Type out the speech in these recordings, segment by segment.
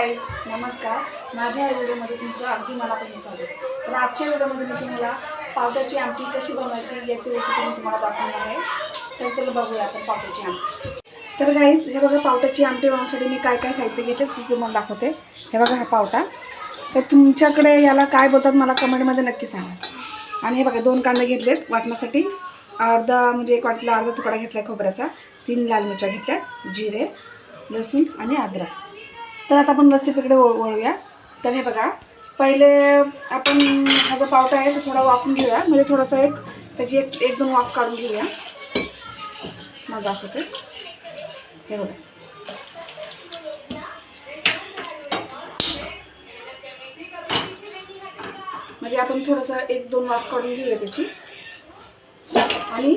Guys नमस्कार. माझ्या या व्हिडिओमध्ये तुमचं अगदी मनापासून स्वागत. तर आजच्या व्हिडिओमध्ये मी तुम्हाला पावट्याची आमटी कशी बनवायची याची रेसिपी मी तुम्हाला दाखवणार आहे. तर चला बघूया आपण पावट्याची आमटी. तर गाईज हे बघा पावट्याची आमटी बनवण्यासाठी मी काय काय साहित्य घेते ते तुम्हाला दाखवते. हे बघा हा पावटा. तर तुमच्याकडे याला काय बोलतात मला कमेंटमध्ये नक्की सांगा. आणि हे बघा दोन कांदे घेतलेत वाटण्यासाठी. अर्धा म्हणजे एक वाटला अर्धा तुकडा घेतला खोबऱ्याचा. तीन लाल मिरच्या घेतल्यात जिरे लसूण आणि अद्रक. तर आता आपण रेसिपीकडे वळ वळूया. तर हे बघा पहिले आपण हा जो पावटा आहे तो थोडा वाफून घेऊया. म्हणजे थोडासा एक त्याची एक एक दोन वाफ काढून घेऊया. मग दाखवते. हे बघा. म्हणजे आपण थोडंसं एक दोन वाफ काढून घेऊया त्याची. आणि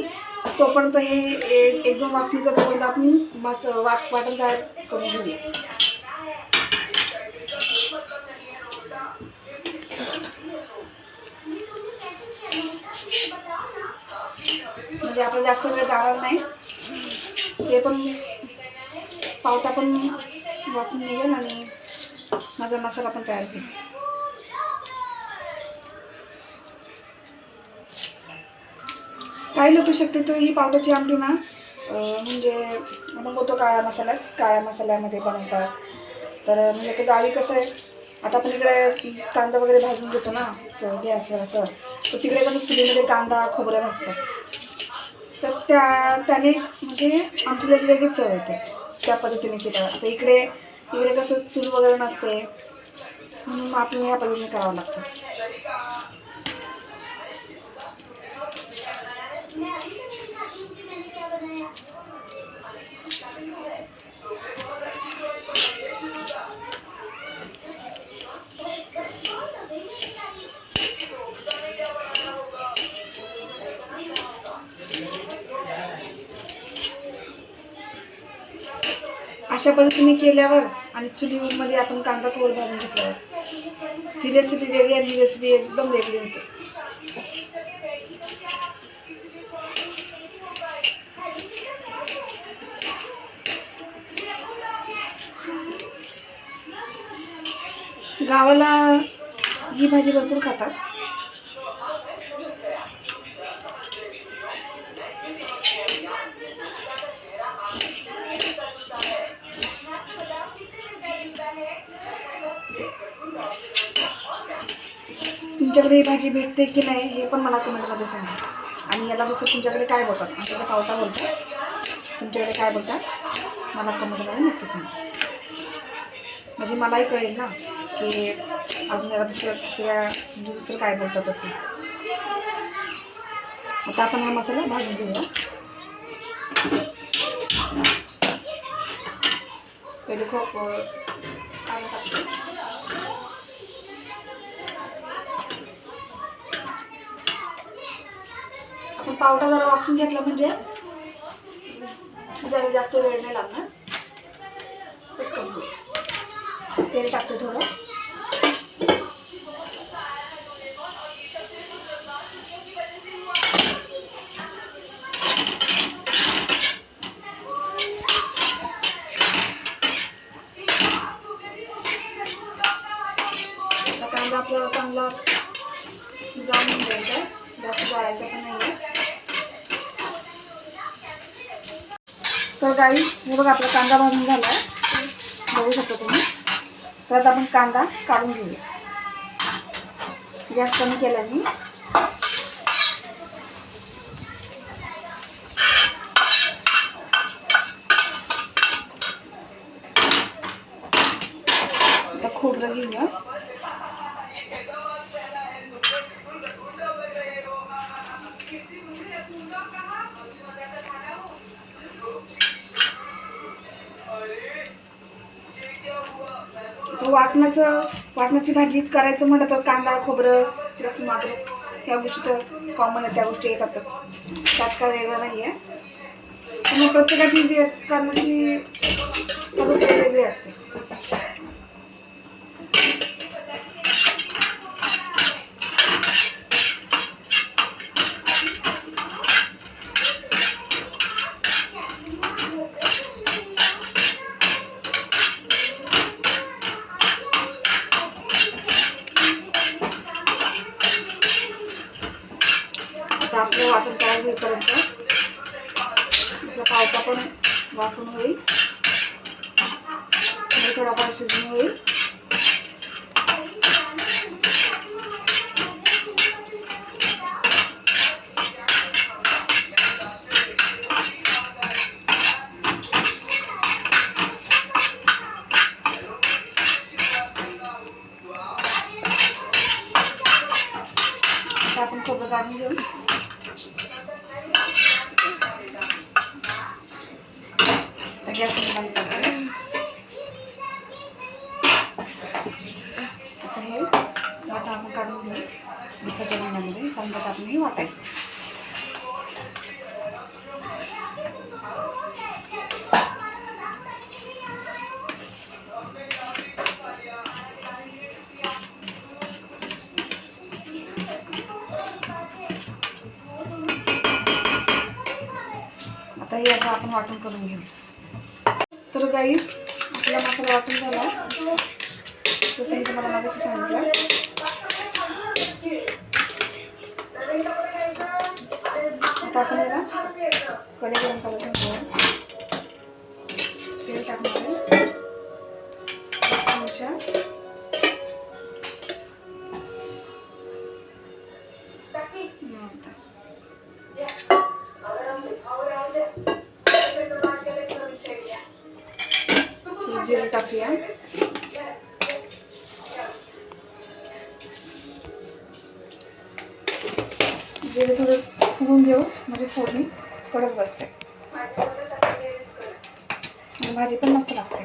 तोपर्यंत हे एक दोन वाफ निघतात तोपर्यंत आपण मस्त वाफ वाटण तयार करून घेऊया म्हणजे आपलं जास्त वेळ जाणार नाही. ते पण पावटा पण वाचून निघेल आणि माझा मसाला पण तयार होईल. काही लोक शक्यतो ही पावट्याची आमटी ना म्हणजे आपण बोलतो काळ्या मसाल्यात काळ्या मसाल्यामध्ये बनवतात. तर म्हणजे ते गावी कसं आहे आता आपण इकडे कांदा वगैरे भाजून घेतो ना गॅसवर असं तर तिकडे पण चुलीमध्ये कांदा खोबरं भाजतात. तर त्या त्याने म्हणजे आमची वेगवेगळी चव येते त्या पद्धतीने केलं. तर इकडे इकडे कसं चूल वगैरे नसते. म्हणून आपल्याला या पद्धतीने करावं लागतं. अशा पद्धतीने केल्यावर आणि चुलीमध्ये आपण कांदा खोल भाजून घेतल्यावर ती रेसिपी वेगळी आणि रेसिपी एकदम वेगळी होते. गावाला ही भाजी भरपूर खातात. तुमच्याकडे ही भाजी भेटते की नाही हे पण मला कमेंटमध्ये सांगा. आणि याला दुसरं तुमच्याकडे काय बोलतात? आमच्याकडे पावटा बोलतात. तुमच्याकडे काय बोलतात? मला कमेंटमध्ये नक्की सांगा. म्हणजे मलाही कळेल ना की अजून याला दुसरं दुसऱ्या म्हणजे दुसरं काय बोलतात असं. आता आपण हा मसाला भाजून घेऊया. पहिले खूप अं, कांदा टाकते आपण पावडा जरा वाफून घेतला म्हणजे शिजायला जास्त वेळ नाही लागणार. पटकन तेल टाकते थोडं आता कांदा आपल्याला चांगला जाऊन द्यायचा आहे जास्त जाळायचा पण नाही आहे तर गाई हे बघा आपला कांदा भाजून झाला आहे. बघू शकता तुम्ही. तर आता आपण कांदा काढून घेऊया. गॅस कमी केला मी आता खोबरं घेऊया. वाटणाचं वाटणाची भाजी करायचं म्हटलं तर कांदा खोबरं लसूण अद्रक ह्या गोष्टी तर कॉमन आहे त्या गोष्टी येतातच. त्यात काय वेगळं नाही आहे मग प्रत्येकाची करण्याची पद्धत वेगळी असते. गार होईपर्यंत आपला पावटा पण वाफून होईल. आणि थोडाफार शिजून होईल आता आपण खोबरं काढून घेऊ आता गॅस बंद करतो आता हे वाटा आपण काढून घेऊ. मिक्सरच्या भांड्यामध्ये कारण वाटायचं. आता आता आपण वाटून करून घेऊ. तर गाईज आपला मसाला वाटून झाला. जसं मी तुम्हाला मागाशी सांगितलं. आता आपण याला कडे गरम करायला तेल टाकणार आहे हे जिरं टाकूया. जिरं थोडं फुगून देऊ म्हणजे फोडणी कडक बसते. आणि भाजी पण मस्त लागते.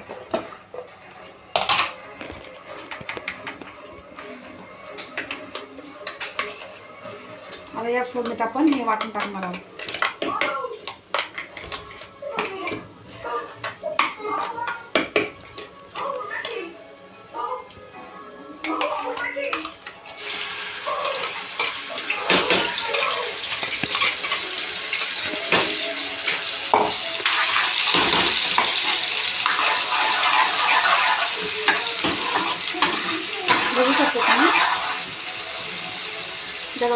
आता या फोडणीत आपण हे वाटून टाकणार आहोत.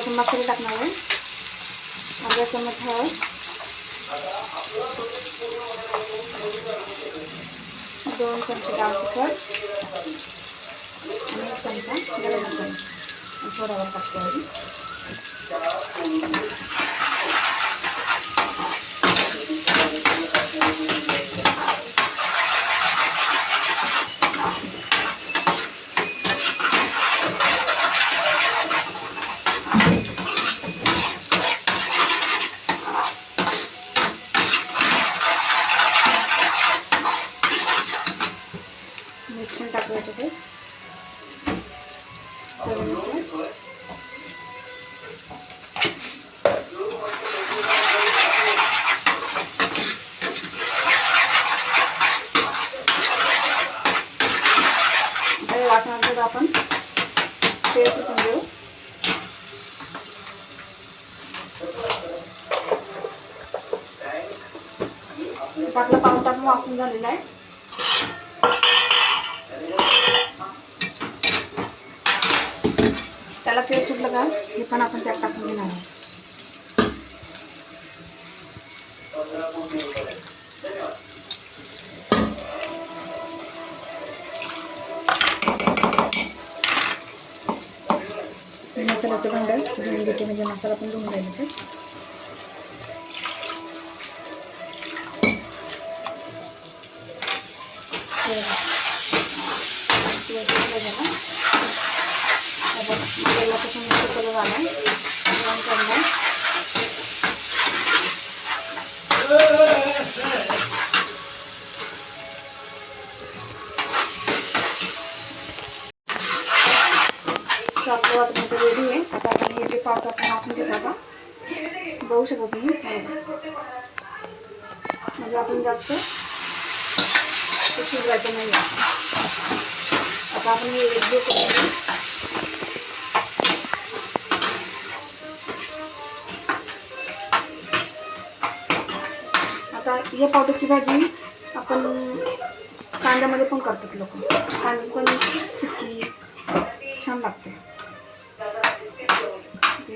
त्यात मसाले टाकणार आहे. अर्धा चमच हळद. दोन चमचे डाळ तिखट. आणि एक चमचा गरम मसाला. आणि टाकतो टाकते आपण तेल सुटून देऊ. आपला पाऊन टाकून वाकून झालेला आहे. त्याला तेल सुटलं का हे पण आपण त्यात टाकून घेणार आहोत. मसाल्याचं भांड धुवून घेते म्हणजे मसाला पण धुवून राहील त्याच्यात. हे बघा. तेल सुटलं झालं. आता तेला कसं मस्त कलर आला गरम करणार आपलं वाटण रेडी आहे आता आपण हे जे पावटा आपण आपण घेत आता बघू शकतो तुम्ही म्हणजे आपण जास्त ते शिजवायचं नाही आता आपण हे एक जे आता या पावट्याची भाजी आपण कांद्यामध्ये पण करतात लोक. कांदे पण सुकी छान लागते.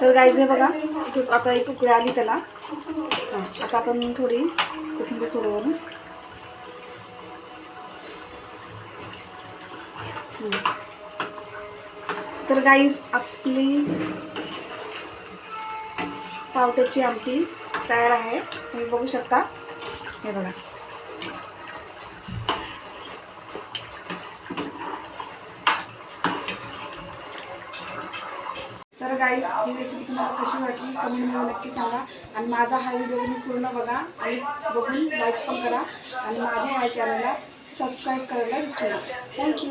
तर गाईज हे बघा एक आता एक उकळी आली त्याला. हां आता आपण थोडी कोथिंबीर सोडवून तर गाईज आपली पावट्याची आमटी तयार आहे. तुम्ही बघू शकता. हे बघा तर गाईज ही रेसिपी तुम्हाला कशी वाटली कमेंटमध्ये नक्की सांगा. आणि माझा हा व्हिडिओ तुम्ही पूर्ण बघा आणि बघून लाईक पण करा. आणि माझ्या ह्या चॅनलला सबस्क्राईब करायला विसरू नका. थँक्यू